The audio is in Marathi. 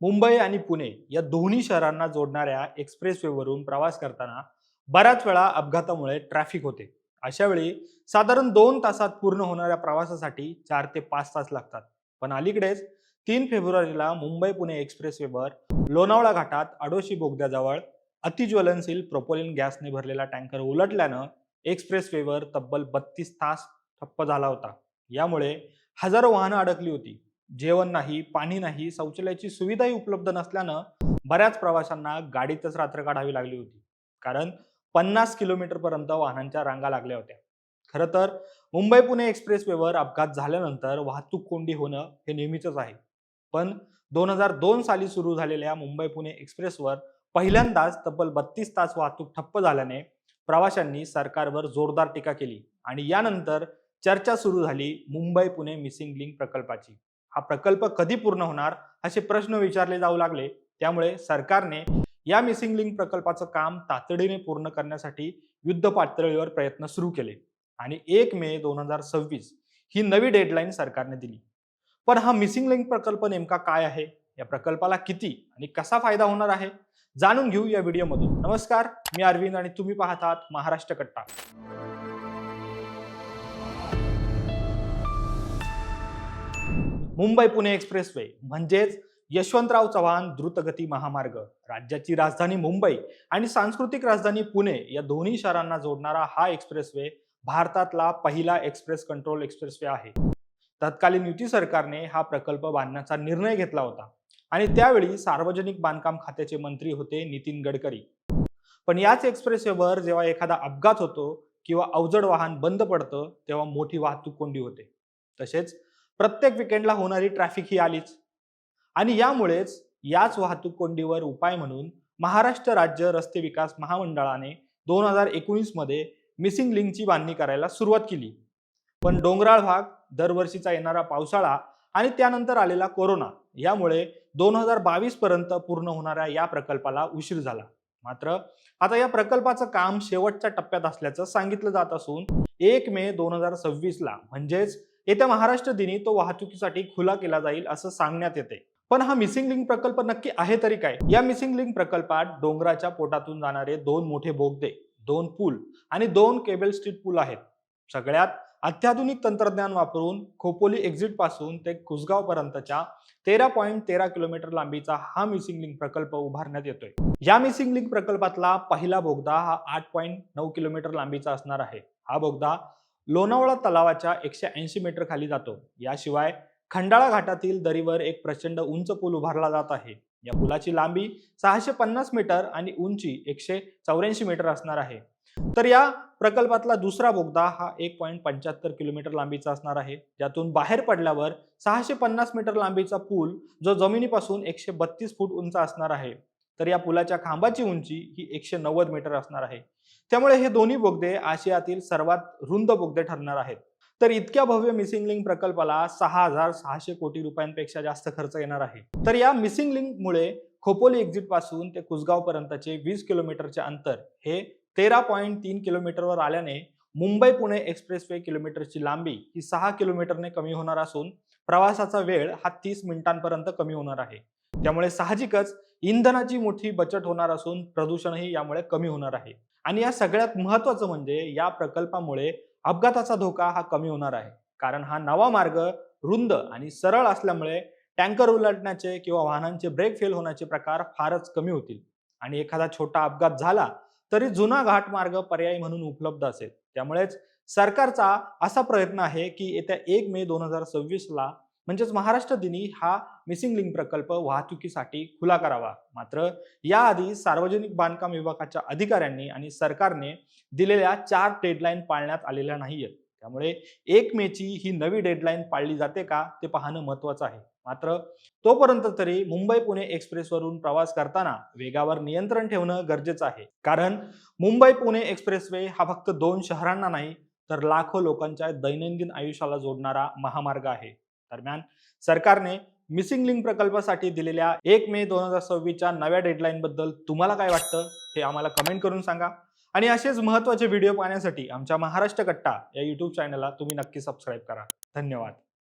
मुंबई आणि पुणे या दोन्ही शहरांना जोडणाऱ्या एक्सप्रेसवेवरून प्रवास करताना बऱ्याच वेळा अपघातामुळे ट्रॅफिक होते. अशा वेळी साधारण दोन तासात पूर्ण होणाऱ्या प्रवासासाठी चार ते पाच तास लागतात. पण अलीकडेच तीन फेब्रुवारीला मुंबई पुणे एक्सप्रेसवेवर लोणावळा घाटात आडोशी बोगद्याजवळ अतिज्वलनशील प्रोपोलिन गॅसने भरलेला टँकर उलटल्यानं एक्सप्रेसवेवर तब्बल बत्तीस तास ठप्प झाला होता. यामुळे हजारो वाहनं अडकली होती. जेवण नाही पाणी नाही शौचालयाची सुविधाही उपलब्ध नसल्यानं बऱ्याच प्रवाशांना गाडीतच रात्र काढावी लागली होती. कारण पन्नास किलोमीटर पर्यंत वाहनांच्या रांगा लागल्या होत्या. खरं तर मुंबई पुणे एक्सप्रेसवेवर अपघात झाल्यानंतर वाहतूक कोंडी होणं हे नेहमीच आहे. पण दोन हजार दोन साली सुरू झालेल्या मुंबई पुणे एक्सप्रेसवर पहिल्यांदाच तब्बल बत्तीस तास वाहतूक ठप्प झाल्याने प्रवाशांनी सरकारवर जोरदार टीका केली आणि यानंतर चर्चा सुरू झाली मुंबई पुणे मिसिंग लिंक प्रकल्पाची. हा प्रकल्प कधी पूर्ण होणार असे प्रश्न विचारले जाऊ लागले. त्यामुळे सरकारने या मिसिंग लिंक प्रकल्पाचं काम तातडीने पूर्ण करण्यासाठी युद्ध पातळीवर प्रयत्न सुरू केले. आणि एक मे दोन हजार सव्वीस ही नवी डेडलाईन सरकारने दिली. पण हा मिसिंग लिंक प्रकल्प नेमका काय आहे? या प्रकल्पाला किती आणि कसा फायदा होणार आहे? जाणून घेऊ या व्हिडिओमधून नमस्कार मी अरविंद आणि तुम्ही पाहतात आहात महाराष्ट्र कट्टा. मुंबई पुणे एक्सप्रेसवे म्हणजेच यशवंतराव चव्हाण द्रुतगती महामार्ग. राज्याची राजधानी मुंबई आणि सांस्कृतिक राजधानी पुणे या दोन्ही शहरांना जोडणारा हा एक्सप्रेसवे भारतातला पहिला एक्सप्रेस कंट्रोल एक्सप्रेसवे आहे. तत्कालीन युती सरकारने हा प्रकल्प बांधण्याचा निर्णय घेतला होता आणि त्यावेळी सार्वजनिक बांधकाम खात्याचे मंत्री होते नितीन गडकरी. पण याच एक्सप्रेसवेवर जेव्हा एखादा अपघात होतो किंवा अवजड वाहन बंद पडतं तेव्हा मोठी वाहतूक कोंडी होते. तसेच प्रत्येक विकेंडला होणारी ट्रॅफिक ही आलीच. आणि यामुळेच याच वाहतूक कोंडीवर उपाय म्हणून महाराष्ट्र राज्य रस्ते विकास महामंडळाने दोन हजार एकोणीसमध्ये मिसिंग लिंकची बांधणी करायला सुरुवात केली. पण डोंगराळ भाग दरवर्षीचा येणारा पावसाळा आणि त्यानंतर आलेला कोरोना यामुळे दोन हजार बावीस पर्यंत पूर्ण होणाऱ्या या प्रकल्पाला उशीर झाला. मात्र आता या प्रकल्पाचं काम शेवटच्या टप्प्यात असल्याचं सांगितलं जात असून एक मे दोन हजार सव्वीसला म्हणजेच येत्या महाराष्ट्र दिनी तो वाहतुकीसाठी खुला केला जाईल असं सांगण्यात येते. पण हा मिसिंग लिंक प्रकल्प नक्की आहे तरी काय? या मिसिंग लिंक प्रकल्पात डोंगराच्या पोटातून जाणारे दोन मोठे बोगदे दोन पूल आणि दोन केबल स्ट्रीट पूल आहेत. सगळ्यात अत्याधुनिक तंत्रज्ञान वापरून खोपोली एक्झिटपासून ते कुसगाव पर्यंतच्या तेरा पॉईंट तेरा किलोमीटर लांबीचा हा मिसिंग लिंक प्रकल्प उभारण्यात येतोय. या मिसिंग लिंक प्रकल्पातला पहिला बोगदा हा आठ पॉईंट नऊ किलोमीटर लांबीचा असणार आहे. हा बोगदा लोणावळा तलावाच्या एकशे ऐंशी मीटर खाली जातो. याशिवाय खंडाळा घाटातील दरीवर एक प्रचंड उंच पूल उभारला जात आहे. या पुलाची लांबी सहाशे पन्नास मीटर आणि उंची एकशे चौऱ्याऐंशी मीटर असणार आहे. तर या प्रकल्पातला दुसरा बोगदा हा एक पॉईंट पंच्याहत्तर किलोमीटर लांबीचा असणार आहे. ज्यातून बाहेर पडल्यावर सहाशे पन्नास मीटर लांबीचा पूल जो जमिनीपासून एकशे बत्तीस फूट उंच असणार आहे. तर या पुलाच्या खांबाची उंची ही एकशे नव्वद मीटर असणार आहे. त्यामुळे हे दोन्ही बोगदे आशियातील सर्वात रुंद बोगदे ठरणार आहेत. तर इतक्या भव्य मिसिंग लिंक प्रकल्पाला सहा हजार सहाशे कोटी रुपयांपेक्षा जास्त खर्च येणार आहे. तर या मिसिंग लिंकमुळे खोपोली एक्झिटपासून ते कुसगाव पर्यंतचे वीस किलोमीटरचे अंतर हे तेरा पॉईंट तीन किलोमीटरवर आल्याने मुंबई पुणे एक्सप्रेसवे किलोमीटरची लांबी ही सहा किलोमीटरने कमी होणार असून प्रवासाचा वेळ हा तीस मिनिटांपर्यंत कमी होणार आहे. त्यामुळे साहजिकच इंधनाची मोठी बचत होणार असून प्रदूषणही यामुळे कमी होणार आहे. आणि या सगळ्यात महत्वाचं म्हणजे या प्रकल्पामुळे अपघाताचा धोका हा कमी होणार आहे. कारण हा नवा मार्ग रुंद आणि सरळ असल्यामुळे टँकर उलटण्याचे किंवा वाहनांचे ब्रेक फेल होण्याचे प्रकार फारच कमी होतील. आणि एखादा छोटा अपघात झाला तरी जुना घाट मार्ग पर्यायी म्हणून उपलब्ध असेल. त्यामुळेच सरकारचा असा प्रयत्न आहे की येत्या एक मे दोन हजार सव्वीसला म्हणजेच महाराष्ट्र दिनी हा मिसिंग लिंक प्रकल्प वाहतुकीसाठी खुला करावा. मात्र याआधी सार्वजनिक बांधकाम विभागाच्या अधिकाऱ्यांनी आणि सरकारने दिलेल्या चार डेडलाईन पाळण्यात आलेल्या नाहीयेत. त्यामुळे एक मेची ही नवी डेडलाईन पाळली जाते का ते पाहणं महत्वाचं आहे. मात्र तोपर्यंत तरी मुंबई पुणे एक्सप्रेसवरून प्रवास करताना वेगावर नियंत्रण ठेवणं गरजेचं आहे. कारण मुंबई पुणे एक्सप्रेसवे हा फक्त दोन शहरांना नाही तर लाखो लोकांच्या दैनंदिन आयुष्याला जोडणारा महामार्ग आहे. दरम्यान सरकारने मिसिंग लिंक प्रकल्पासाठी दिलेल्या एक मे दोन हजार सव्वीसच्या नव्या डेडलाईन बद्दल तुम्हाला काय वाटतं हे आम्हाला कमेंट करून सांगा. आणि असेच महत्त्वाचे व्हिडिओ पाहण्यासाठी आमच्या महाराष्ट्र कट्टा या यूट्यूब चॅनलला तुम्ही नक्की सबस्क्राईब करा. धन्यवाद.